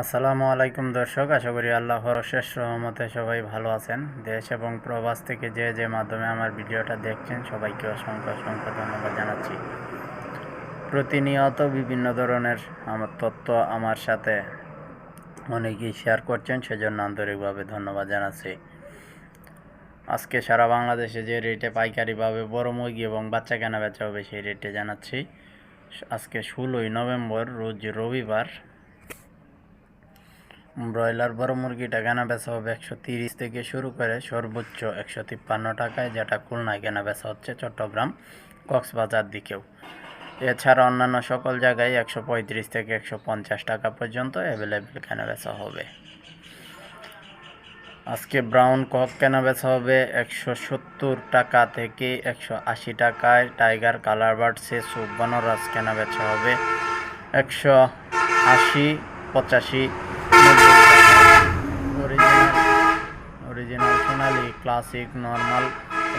আসসালামু আলাইকুম দর্শক, আশা করি আল্লাহর শেষ রহমতে সবাই ভালো আছেন। দেশ এবং প্রবাস থেকে যে যে মাধ্যমে আমার ভিডিওটা দেখছেন, সবাইকে অসংখ্য অসংখ্য ধন্যবাদ জানাচ্ছি। প্রতিনিয়ত বিভিন্ন ধরনের আমার তথ্য আমার সাথে অনেকেই শেয়ার করছেন, সেজন্য আন্তরিকভাবে ধন্যবাদ জানাচ্ছি। আজকে সারা বাংলাদেশে যে রেটে পাইকারিভাবে বড় মুরগি এবং বাচ্চা কেনা বেচা হবে সেই রেটে জানাচ্ছি। আজকে ষোলোই নভেম্বর, রোজ রবিবার ব্রয়লার বড় মুরগিটা কেনা বেচা হবে একশো তিরিশ থেকে শুরু করে সর্বোচ্চ একশো তিপ্পান্ন টাকায়, যেটা খুলনায় কেনা বেচা হচ্ছে চট্টগ্রাম কক্সবাজার দিকেও। এছাড়া অন্যান্য সকল জায়গায় একশো পঁয়ত্রিশ থেকে একশো পঞ্চাশ টাকা পর্যন্ত অ্যাভেলেবেল কেনা বেচা হবে। আজকে ব্রাউন কক কেনা বেচা হবে একশো সত্তর টাকা থেকে একশো আশি টাকায়। টাইগার কালার বার্ড সেসু, বনরাজ কেনা বেচা হবে একশো আশি, পঁচাশি অরিজিনাল সোনালি ক্লাসিক নর্মাল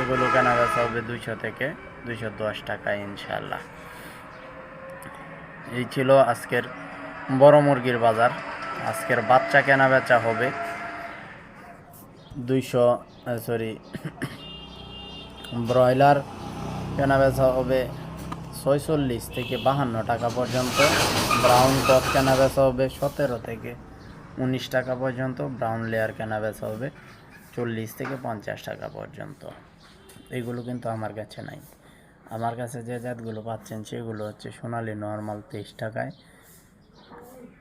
এগুলো কেনা বেচা হবে দুইশো থেকে দুইশো দশ টাকা ইনশাল্লাহ এই ছিল আজকের বড় মুরগির বাজার। আজকের বাচ্চা কেনা বেচা হবে দুইশো সরি ব্রয়লার কেনা বেচা হবে ছয়চল্লিশ থেকে বাহান্ন টাকা পর্যন্ত। ব্রাউন কক কেনা বেচা হবে সতেরো থেকে উনিশ টাকা পর্যন্ত ব্রাউন লেয়ার কেনা বেচা হবে চল্লিশ থেকে পঞ্চাশ টাকা পর্যন্ত। এগুলো কিন্তু আমার কাছে নাই। আমার কাছে যে জাতগুলো পাচ্ছেন সেগুলো হচ্ছে সোনালি নর্মাল তেইশ টাকায়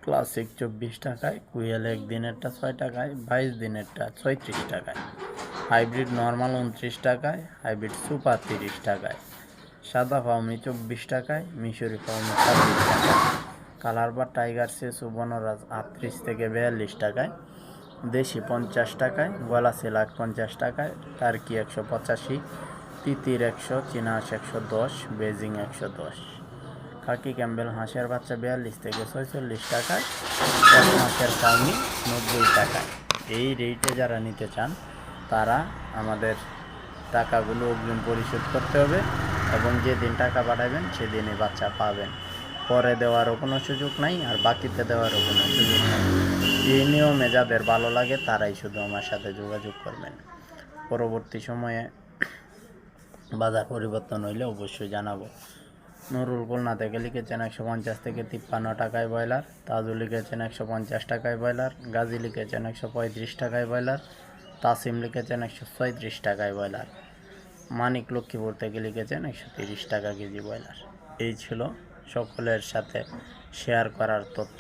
ক্লাসিক চব্বিশ টাকায় কুয়েল এক দিনেরটা ছয় টাকায়, বাইশ দিনেরটা ছয়ত্রিশ টাকায় হাইব্রিড নর্মাল উনত্রিশ টাকায় হাইব্রিড সুপার তিরিশ টাকায়, সাদা ফাউমি চব্বিশ টাকায়, মিশরি ফাউমি ছাব্বিশ টাকায়। কালার বা টাইগার সেসু বনরাজ আটত্রিশ থেকে বিয়াল্লিশ টাকায়, দেশি পঞ্চাশ টাকায়, গলা সেলাক পঞ্চাশ টাকায়, টার্কি একশো পঁচাশি, তিতির একশো চীনা হাঁস একশো দশ, বেজিং একশো দশ। খাকি ক্যাম্বেল হাঁসের বাচ্চা বিয়াল্লিশ থেকে ছয়চল্লিশ টাকায় এক মাসের পাউনি নব্বই টাকায়। এই রেটে যারা নিতে চান, তারা আমাদের টাকাগুলো অগ্রিম পরিশোধ করতে হবে এবং যেদিন টাকা পাঠাবেন, সেদিনই বাচ্চা পাবেন। পরে দেওয়ারও কোনো সুযোগ নাই আর বাকিতে দেওয়ারও কোনো সুযোগ নেই। এই নিয়মে যাদের ভালো লাগে তারাই শুধু আমার সাথে যোগাযোগ করবেন। পরবর্তী সময়ে বাজার পরিবর্তন হইলে অবশ্যই জানাব। নুরুল খুলনা থেকে লিখেছেন একশো পঞ্চাশ থেকে তিপ্পান্ন টাকায় ব্রয়লার, তাজু লিখেছেন একশো পঞ্চাশ টাকায় ব্রয়লার, গাজী লিখেছেন একশো পঁয়ত্রিশ টাকায় ব্রয়লার, তাসিম লিখেছেন একশো ছয়ত্রিশ টাকায় ব্রয়লার, মানিক লক্ষ্মীপুর থেকে লিখেছেন একশো তিরিশ টাকা কেজি ব্রয়লার। এই ছিল সকলের সাথে শেয়ার করার তথ্য।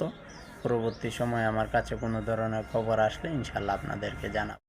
পরবর্তী সময়ে আমার কাছে কোনো ধরনের খবর আসলে ইনশাল্লাহ আপনাদেরকে জানাব।